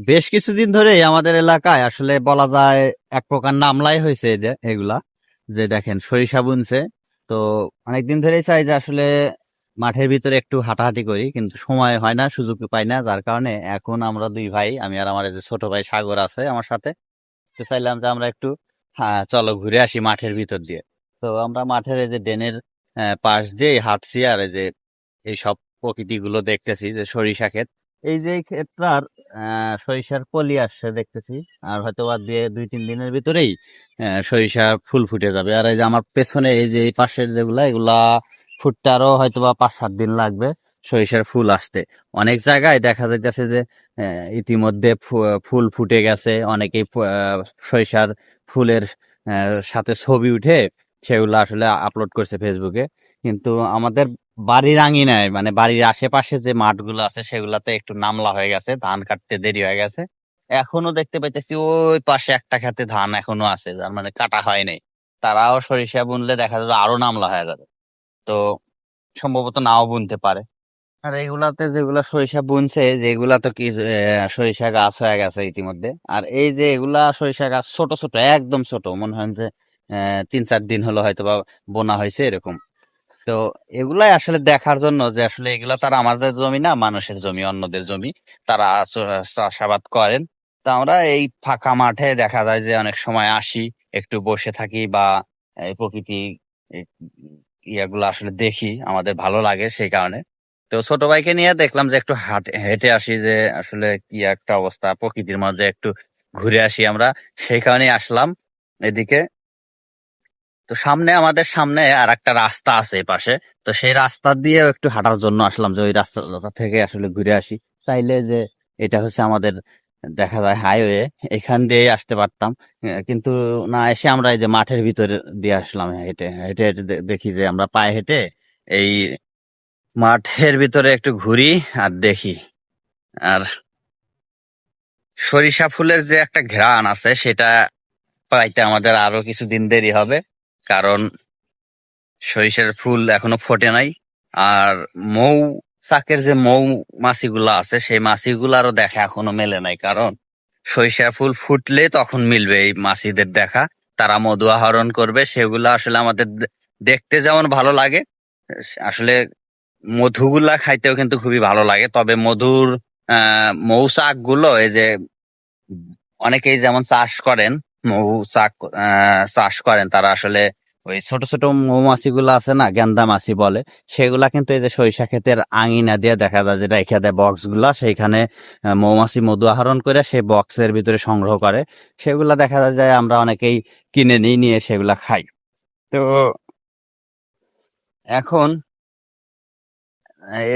বেশ কিছুদিন ধরে আমাদের এলাকায় আসলে বলা যায় এক প্রকার নামলাই হয়েছে এগুলা। যে দেখেন সরিষা বুনছে। তো অনেকদিন ধরেই চাই যে আসলে মাঠের ভিতরে একটু হাঁটাহাঁটি করি কিন্তু সময় হয় না সুযোগ পাই না। যার কারণে এখন আমরা দুই ভাই আমি আর আমার এই যে ছোট ভাই সাগর আছে আমার সাথে তো চাইলাম যে আমরা একটু হ্যাঁ চলো ঘুরে আসি মাঠের ভিতর দিয়ে। তো আমরা মাঠের এই যে ড্রেনের আহ, পাশ দিয়ে হাঁটছি আর এই যে এই সব প্রকৃতিগুলো দেখতেছি যে সরিষা ক্ষেত। এই যে আহ, সরিষার কলি আসছে দেখতেছি আর হয়তো দিয়ে দুই তিন দিনের ভিতরেই আহ, সরিষার ফুল ফুটে যাবে। আর এই যে আমার পেছনে এই যে এই পাশের যেগুলা এগুলা ফুটতে আরও হয়তো বা পাঁচ সাত দিন লাগবে সরিষার ফুল আসতে। অনেক জায়গায় দেখা যাইতেছে যে ইতিমধ্যে ফুল ফুটে গেছে। অনেকেই সরিষার ফুলের সাথে ছবি উঠে সেগুলো আসলে আপলোড করছে ফেসবুকে কিন্তু আমাদের বাড়ির আঙিনায় মানে বাড়ির আশেপাশে যে মাঠগুলো আছে সেগুলাতে একটু নামলা হয়ে গেছে, ধান কাটতে দেরি হয়ে গেছে। এখনও দেখতে পাইতেছি ওই পাশে একটা খেতে ধান এখনও আছে, যার মানে কাটা হয় নাই। তারাও সরিষা বুনলে দেখা যাবে আরও নামলা হয়ে যাবে। তো সম্ভবত নাও বুনতে পারে। আর এগুলাতে যেগুলা সরিষা বুনছে, যেগুলা তো কি সরিষা গাছ হয়ে গেছে ইতিমধ্যে। আর এই যে এগুলা সরিষা গাছ ছোট ছোট, একদম ছোট, মনে হয় যে তিন চার দিন হলো হয়তো বা বোনা হয়েছে এরকম। তো এগুলাই আসলে দেখার জন্য যে আসলে এগুলা তার আমাদের জমি না, মানুষের জমি, অন্যদের জমি তারা চাষাবাদ করেন। তো আমরা এই ফাঁকা মাঠে দেখা যায় যে অনেক সময় আসি, একটু বসে থাকি বা প্রকৃতি ইয়াগুলো আসলে দেখি, আমাদের ভালো লাগে সেই কারণে। তো ছোট ভাইকে নিয়ে দেখলাম যে একটু হাঁটে, হেঁটে আসি যে আসলে কি একটা অবস্থা, প্রকৃতির মাঝে একটু ঘুরে আসি আমরা, সেই কারণেই আসলাম এদিকে। তো সামনে, আমাদের সামনে আর একটা রাস্তা আছে পাশে তো সেই রাস্তা দিয়ে একটু হাঁটার জন্য আসলাম যে ওই রাস্তা থেকে আসলে ঘুরে আসি। চাইলে যে এটা হচ্ছে আমাদের, দেখা যায় হাইওয়ে এখান দিয়ে আসতে পারতাম। কিন্তু না এসে আমরা এই যে মাঠের ভিতরে দিয়ে আসলাম হেঁটে। হেঁটে হেঁটে দেখি যে আমরা পায়ে হেঁটে এই মাঠের ভিতরে একটু ঘুরি আর দেখি। আর সরিষা ফুলের যে একটা ঘ্রাণ আছে, সেটা পাইতে আমাদের আরও কিছুদিন দেরি হবে। কারণ সরিষার ফুল এখনও ফোটে নাই। আর মৌ চাকের যে মৌ মাছিগুলা আছে সেই মাছিগুলারও দেখা এখনও মেলে নাই। কারণ সরিষার ফুল ফুটলে তখন মিলবে এই মাছিদের দেখা। তারা মধু আহরণ করবে সেগুলো আসলে আমাদের দেখতে যেমন ভালো লাগে। আসলে মধুগুলা খাইতেও কিন্তু খুবই ভালো লাগে। তবে মধুর মৌচাকগুলো এই যে অনেকেই যেমন চাষ করেন মৌচাক আহ, চাষ করেন তারা আসলে ওই ছোট ছোট মৌমাছি গুলো আছে না, গেন্দা মাছি বলে, সেগুলা কিন্তু এই যে সরিষা ক্ষেতের আঙিনা দিয়ে দেখা যায় যেটা রেখে দেয় বক্সগুলা সেইখানে মৌমাছি মধু আহরণ করে সেই বক্সের ভিতরে সংগ্রহ করে। সেগুলা দেখা যায় যে আমরা অনেকেই কিনে নিয়ে নিয়ে সেগুলা খাই। তো এখন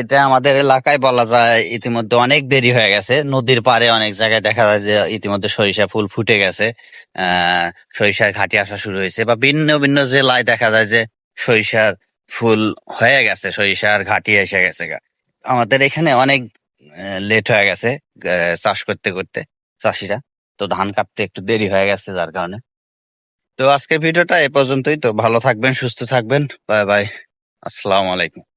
এটা আমাদের এলাকায় বলা যায় ইতিমধ্যে অনেক দেরি হয়ে গেছে। নদীর পাড়ে অনেক জায়গায় দেখা যায় যে ইতিমধ্যে সরিষা ফুল ফুটে গেছে। আহ, সরিষার ঘাটি আসা শুরু হয়েছে বা ভিন্ন ভিন্ন জেলায় দেখা যায় যে সরিষার ফুল হয়ে গেছে, সরিষার ঘাটি এসে গেছে। আমাদের এখানে অনেক লেট হয়ে গেছে চাষ করতে করতে চাষিরা। তো ধান কাটতে একটু দেরি হয়ে গেছে যার কারণে। তো আজকের ভিডিওটা এ পর্যন্তই। তো ভালো থাকবেন, সুস্থ থাকবেন। Bye bye. আসসালামু আলাইকুম।